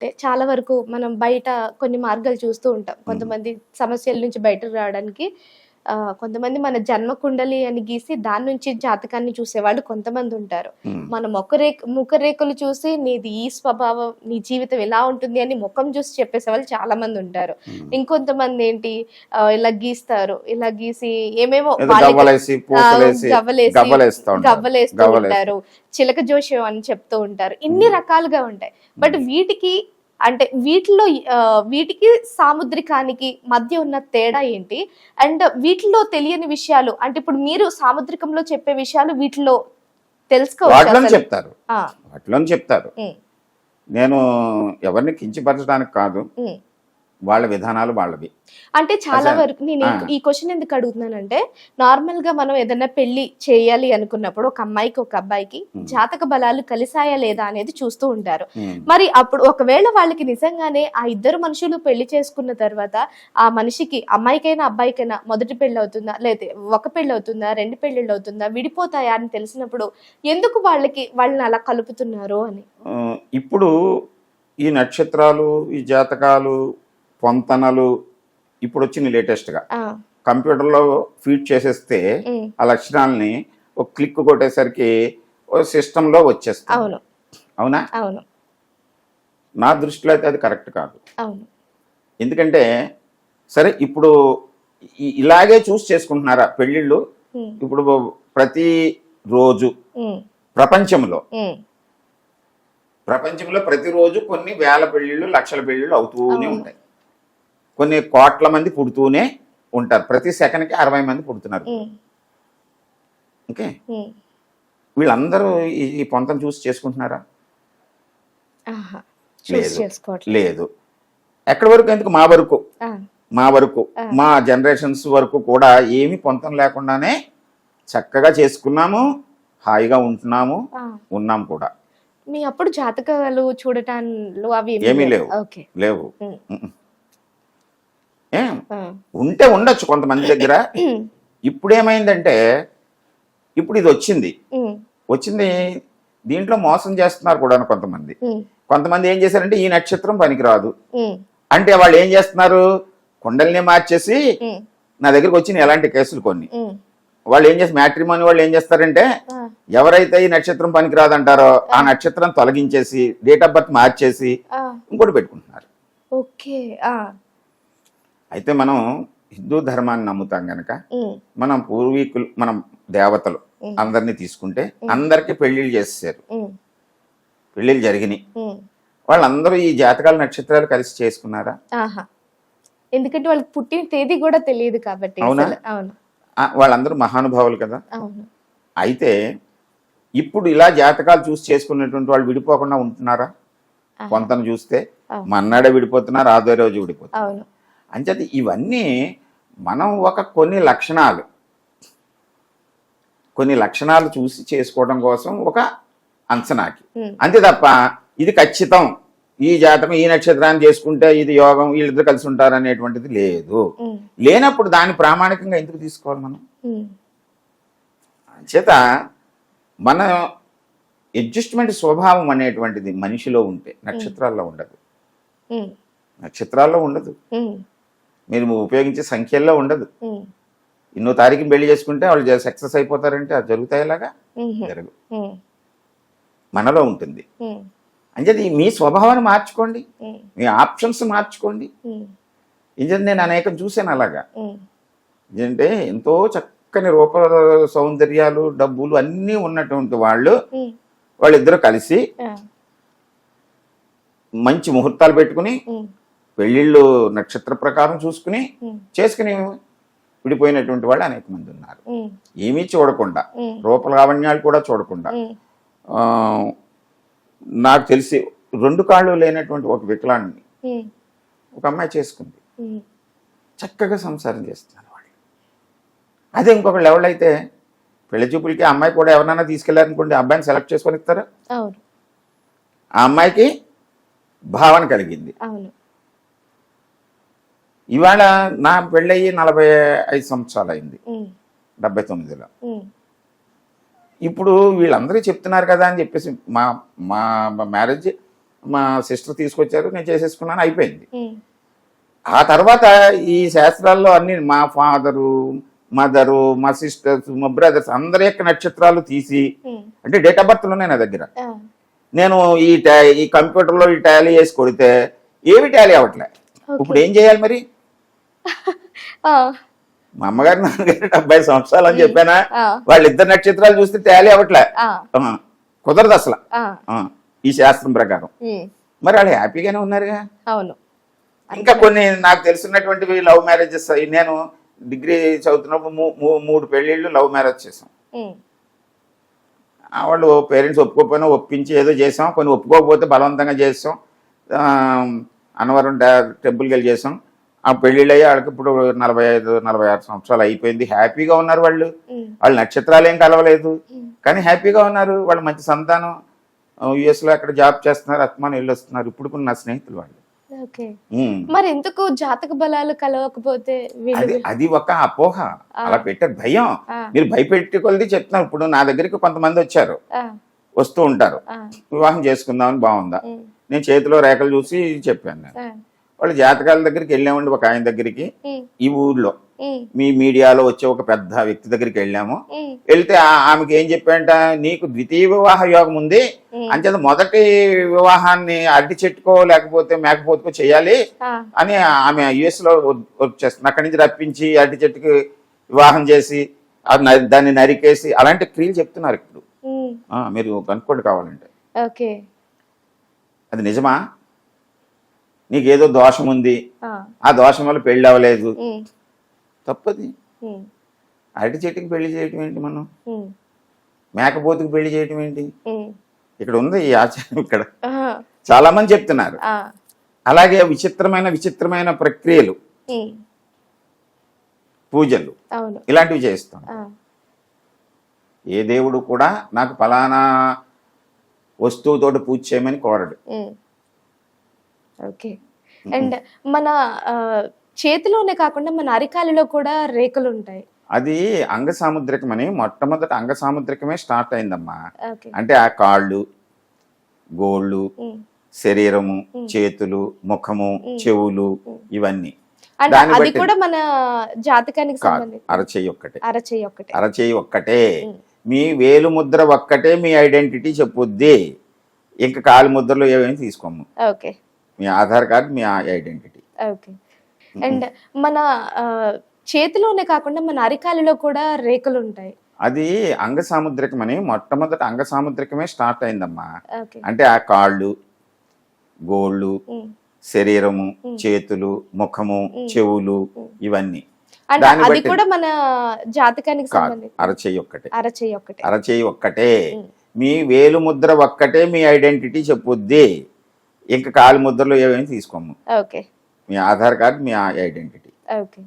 అంటే చాలా వరకు మనం బయట కొన్ని మార్గాలు చూస్తూ ఉంటాం. కొంతమంది సమస్యల నుంచి బయటకు రావడానికి కొంతమంది మన జన్మ కుండలి అని గీసి దాని నుంచి జాతకాన్ని చూసేవాళ్ళు కొంతమంది ఉంటారు. మన ముఖరేఖ ముఖరేఖలు చూసి నీది ఈ స్వభావం నీ జీవితం ఎలా ఉంటుంది అని ముఖం చూసి చెప్పేసే వాళ్ళు చాలా మంది ఉంటారు. ఇంకొంతమంది ఏంటి? ఇలా గీస్తారు ఇలా గీసి ఏమేమో గవ్వలేస్తా ఉంటారు. చిలక జోష్యం అని చెప్తూ ఉంటారు. ఇన్ని రకాలుగా ఉంటాయి. బట్ వీటికి అంటే వీటిలో వీటికి సాముద్రికానికి మధ్య ఉన్న తేడా ఏంటి? అండ్ వీటిలో తెలియని విషయాలు అంటే ఇప్పుడు మీరు సాముద్రికంలో చెప్పే విషయాలు వీటిలో తెలుసుకోవచ్చు. చెప్తారు. చెప్తారు. నేను ఎవరిని కించపరచడానికి కాదు. వాళ్ళ విధానాలు వాళ్ళవి. అంటే చాలా వరకు నేను ఈ- క్వశ్చన్ ఎందుకు అడుగుతున్నానంటే నార్మల్గా మనం ఏదైనా పెళ్ళి చేయాలి అనుకున్నప్పుడు ఒక అమ్మాయికి ఒక అబ్బాయికి. జాతక బలాలు కలిసాయా లేదా అనేది చూస్తూ ఉంటారు. మరి అప్పుడు ఒకవేళ వాళ్ళకి నిజంగానే ఆ ఇద్దరు మనుషులు పెళ్ళి చేసుకున్న తర్వాత ఆ మనిషికి అమ్మాయికైనా అబ్బాయికైనా మొదటి పెళ్ళి అవుతుందా? లేదా ఒక పెళ్ళి అవుతుందా? రెండు పెళ్ళిళ్ళు అవుతుందా? విడిపోతాయా అని తెలిసినప్పుడు ఎందుకు వాళ్ళకి వాళ్ళని అలా కలుపుతున్నారు అని? ఇప్పుడు ఈ నక్షత్రాలు ఈ జాతకాలు పొంతనలు ఇప్పుడు వచ్చిన లేటెస్ట్గా కంప్యూటర్లో ఫీడ్ చేసేస్తే ఆ లక్షణాలని ఒక క్లిక్ కొట్టేసరికి సిస్టంలో వచ్చేస్తుంది అవును. అవునా? అవును. నా దృష్టిలో అయితే అది కరెక్ట్ కాదు. ఎందుకంటే సరే ఇప్పుడు ఇలాగే చూస్ చేసుకుంటున్నారా పెళ్ళిళ్ళు? ఇప్పుడు ప్రతి రోజు ప్రపంచంలో ప్రపంచంలో ప్రతిరోజు కొన్ని వేల పెళ్ళిళ్ళు లక్షల పెళ్ళిళ్ళు అవుతూనే. ఉంటాయి. కొన్ని కోట్ల మంది పుడుతూనే ఉంటారు. ప్రతి సెకండ్కి అరవై మంది పుడుతున్నారు. ఓకే. వీళ్ళందరూ ఈ పొంతను చూసి చేసుకుంటున్నారా? లేదు. ఎక్కడి వరకు ఎందుకు? మా వరకు. మా వరకు. మా జనరేషన్స్ వరకు కూడా ఏమీ పొంతం లేకుండానే చక్కగా చేసుకున్నాము హాయిగా ఉంటున్నాము. ఉన్నాం కూడా. మీ అప్పుడు జాతకాలు చూడటాలు అవి ఏమీ లేవు. లేవు. ఉంటే ఉండొచ్చు కొంతమంది దగ్గర. ఇప్పుడు ఏమైందంటే ఇప్పుడు ఇది వచ్చింది. వచ్చింది దీంట్లో మోసం చేస్తున్నారు కూడా కొంతమంది. కొంతమంది ఏం చేశారంటే ఈ నక్షత్రం పనికిరాదు. అంటే వాళ్ళు ఏం చేస్తున్నారు? కుండల్ని మార్చేసి నా దగ్గరకు వచ్చిన ఎలాంటి కేసులు కొన్ని. వాళ్ళు ఏం చేస్తారు మ్యాట్రిమోని వాళ్ళు ఏం చేస్తారంటే ఎవరైతే ఈ నక్షత్రం పనికిరాదంటారో ఆ. నక్షత్రం తొలగించేసి డేట్ ఆఫ్ బర్త్ మార్చేసి ఇంకోటి పెట్టుకుంటున్నారు. అయితే మనం హిందూ ధర్మాన్ని నమ్ముతాం గనక మనం పూర్వీకులు మనం దేవతలు. అందరినీ తీసుకుంటే అందరికీ పెళ్ళిళ్ళు చేసేసారు పెళ్ళిళ్ళు జరిగినాయి. వాళ్ళందరూ ఈ జాతకాల నక్షత్రాలు కలిసి చేసుకున్నారా? ఎందుకంటే వాళ్ళకి పుట్టిన తేదీ కూడా తెలియదు కాబట్టి అవునా? వాళ్ళందరూ మహానుభావులు కదా? అయితే ఇప్పుడు ఇలా జాతకాలు చూసి చేసుకున్నటువంటి వాళ్ళు విడిపోకుండా ఉంటున్నారా. కొంతను చూస్తే. మన్నాడే విడిపోతున్నారు ఆదో రోజు విడిపోతున్నారు అంచేత ఇవన్నీ మనం ఒక కొన్ని లక్షణాలు. కొన్ని లక్షణాలు చూసి చేసుకోవడం కోసం ఒక అంచనాకి. అంతే తప్ప ఇది ఖచ్చితం. ఈ జాతకం ఈ నక్షత్రాన్ని చేసుకుంటే ఇది యోగం వీళ్ళిద్దరు కలిసి ఉంటారు అనేటువంటిది లేదు. లేనప్పుడు దాన్ని ప్రామాణికంగా ఎందుకు తీసుకోవాలి మనం? ఉమ్, చేత మన అడ్జస్ట్మెంట్ స్వభావం అనేటువంటిది మనిషిలో ఉంటే నక్షత్రాల్లో ఉండదు. నక్షత్రాల్లో ఉండదు. మీరు ఉపయోగించే సంఖ్యల్లో ఉండదు. ఎన్నో తారీఖు పెళ్ళి చేసుకుంటే వాళ్ళు సక్సెస్ అయిపోతారంటే అది జరుగుతాయిలాగా జరగదు మనలో ఉంటుంది. అంచేది మీ స్వభావాన్ని మార్చుకోండి. మీ ఆప్షన్స్ మార్చుకోండి. ఎందుకంటే నేను అనేకం చూశాను అలాగా. ఏంటంటే ఎంతో చక్కని రూప సౌందర్యాలు డబ్బులు అన్నీ ఉన్నటువంటి వాళ్ళు వాళ్ళిద్దరూ కలిసి మంచి ముహూర్తాలు పెట్టుకుని పెళ్ళిళ్ళు నక్షత్ర ప్రకారం చూసుకుని చేసుకుని విడిపోయినటువంటి వాళ్ళు అనేక మంది ఉన్నారు. ఏమీ చూడకుండా ఉమ్, రూప లావణ్యాలు కూడా చూడకుండా నాకు తెలిసి రెండు కాళ్ళు లేనటువంటి ఒక వికలాంగిని ఉమ్, ఒక అమ్మాయి చేసుకుంది. చక్కగా సంసారం చేస్తున్నారు వాళ్ళు. అదే ఇంకొకళ్ళు ఎవరైతే పెళ్ళి చూపులకి అమ్మాయి కూడా ఎవరైనా తీసుకెళ్ళారనుకోండి అబ్బాయిని సెలెక్ట్ చేసుకొని ఇస్తారా? ఆ అమ్మాయికి భావన కలిగింది. అవును. ఇవాళ నా పెళ్ళయి నలభై ఐదు సంవత్సరాలు అయింది డెబ్బై తొమ్మిదిలో. ఇప్పుడు వీళ్ళందరూ చెప్తున్నారు కదా అని చెప్పేసి మా మా మ్యారేజ్ మా సిస్టర్ తీసుకొచ్చారు నేను చేసేసుకున్నాను అయిపోయింది. ఆ తర్వాత ఈ శాస్త్రాల్లో అన్ని మా ఫాదరు మదరు మా సిస్టర్స్ మా బ్రదర్స్ అందరి యొక్క నక్షత్రాలు తీసి అంటే డేట్ ఆఫ్ బర్త్ ఉన్నాయి నా దగ్గర. నేను ఈ ఈ కంప్యూటర్లో ఈ టాలీ వేసి కొడితే ఏమి టాలీ అవ్వట్లే. ఇప్పుడు ఏం చేయాలి మరి? మా అమ్మగారు నాన్నగారు డెబ్బై సంవత్సరాలు అని చెప్పానా? వాళ్ళిద్దరు నక్షత్రాలు చూస్తే టాలీ అవ్వట్లే. ఆ, ఆ, కుదరదు అసలు. ఈ శాస్త్రం ప్రకారం. మరి వాళ్ళు హ్యాపీగానే ఉన్నారుగా? అవును. ఇంకా కొన్ని నాకు తెలిసినటువంటివి లవ్ మ్యారేజెస్ నేను డిగ్రీ చదువుతున్నప్పుడు మూడు పెళ్ళిళ్ళు లవ్ మ్యారేజ్ చేసాం వాళ్ళు పేరెంట్స్ ఒప్పుకోకపోయినా ఒప్పించి ఏదో చేసాం కొన్ని ఒప్పుకోకపోతే బలవంతంగా చేసాం ఆ, అన్నవరం డా- టెంపుల్కి వెళ్ళి చేసాం ఆ పెళ్ళిళ్ళు అయ్యి వాళ్ళకి ఇప్పుడు నలభై ఐదు నలభై ఆరు సంవత్సరాలు అయిపోయింది. హ్యాపీగా ఉన్నారు వాళ్ళు. వాళ్ళ నక్షత్రాలు ఏం కలవలేదు కానీ హ్యాపీగా ఉన్నారు. వాళ్ళు మంచి సంతానం. యుఎస్లో అక్కడ జాబ్ చేస్తున్నారు అత్మానం వెళ్ళి వస్తున్నారు. ఇప్పుడు నా స్నేహితులు వాళ్ళు. మరి ఎందుకు జాతక బలాలు కలవకపోతే అది అది ఒక అపోహ. అలా పెట్టారు. భయం. మీరు భయపెట్టుకొలిది చెప్తున్నారు. ఇప్పుడు నా దగ్గరికి కొంతమంది వచ్చారు. వస్తూ ఉంటారు. వివాహం చేసుకుందామని బాగుందా? నేను చేతిలో రేఖలు చూసి చెప్పాను. నేను వాళ్ళ జాతకాల దగ్గరికి వెళ్ళామండి ఒక ఆయన దగ్గరికి. ఈ ఊర్లో. మీ మీడియాలో వచ్చే ఒక పెద్ద వ్యక్తి దగ్గరికి వెళ్ళాము. వెళ్తే ఆమెకి ఏం చెప్పాంట నీకు ద్వితీయ వివాహ యోగం ఉంది అంచేత మొదటి వివాహాన్ని అరటి చెట్టుకో లేకపోతే మేకపోతుకో చేయాలి అని ఆమె యుఎస్లో వర్క్ చేస్తుంది. అక్కడి నుంచి రప్పించి అరటి చెట్టుకి వివాహం చేసి దాన్ని నరికేసి అలాంటి క్రియలు చెప్తున్నారు ఇప్పుడు. మీరు కనుక్కోండి కావాలంటే. ఓకే. అది నిజమా? నీకేదో దోషం ఉంది. ఆ, దోషం వల్ల పెళ్ళి అవ్వలేదు. తప్పది. అరటి చెట్టుకి పెళ్ళి చేయటం ఏంటి మనం? మేకపోతుకి పెళ్ళి చేయటం ఏంటి? ఇక్కడ ఉంది ఈ ఆచారం ఇక్కడ. చాలా మంది చెప్తున్నారు. అలాగే విచిత్రమైన విచిత్రమైన ప్రక్రియలు. పూజలు. ఇలాంటివి చేస్తాం. ఏ దేవుడు కూడా నాకు ఫలానా వస్తువుతోటి పూజ చేయమని కోరడు. ఓకే. అండ్ మన చేతిలోనే కాకుండా మన అరికాలలో కూడా రేకులు ఉంటాయి అది అంగ సాముద్రికం అని మొట్టమొదట అంగ సాముద్రికమే స్టార్ట్ అయిందమ్మా. అంటే ఆ కాళ్ళు గోళ్ళు. శరీరము చేతులు ముఖము చెవులు ఇవన్నీ. అది కూడా మన జాతకానికి అరచేయి ఒక్కటే. అరచేయి ఒకటే అరచేయి ఒక్కటే. మీ వేలు ముద్ర ఒక్కటే మీ ఐడెంటిటీ చెప్పుద్ది. ఇంకా కాలు ముద్రలు ఏమేమి తీసుకోము. ఓకే. మీ ఆధార్ కార్డ్ మీ ఐడెంటిటీ. ఓకే. అండ్ మన చేతిలోనే కాకుండా మన అరికాలలో కూడా రేకులు ఉంటాయి అది అంగ సాముద్రికం అని మొట్టమొదట అంగ సాముద్రికమే స్టార్ట్ అయిందమ్మా. అంటే ఆ కాళ్ళు గోళ్ళు. శరీరము చేతులు ముఖము చెవులు ఇవన్నీ. అది కూడా మన జాతకానికి సంబంధించి. అరచేయి ఒక్కటే. అరచేయి అరచేయి ఒక్కటే. మీ వేలు ముద్ర ఒక్కటే మీ ఐడెంటిటీ చెప్పుద్ది. ఇంకా కాలు ముద్రలు ఏమేమి తీసుకోము. ఓకే. మీ ఆధార్ కార్డ్ మీ ఐడెంటిటీ. ఓకే.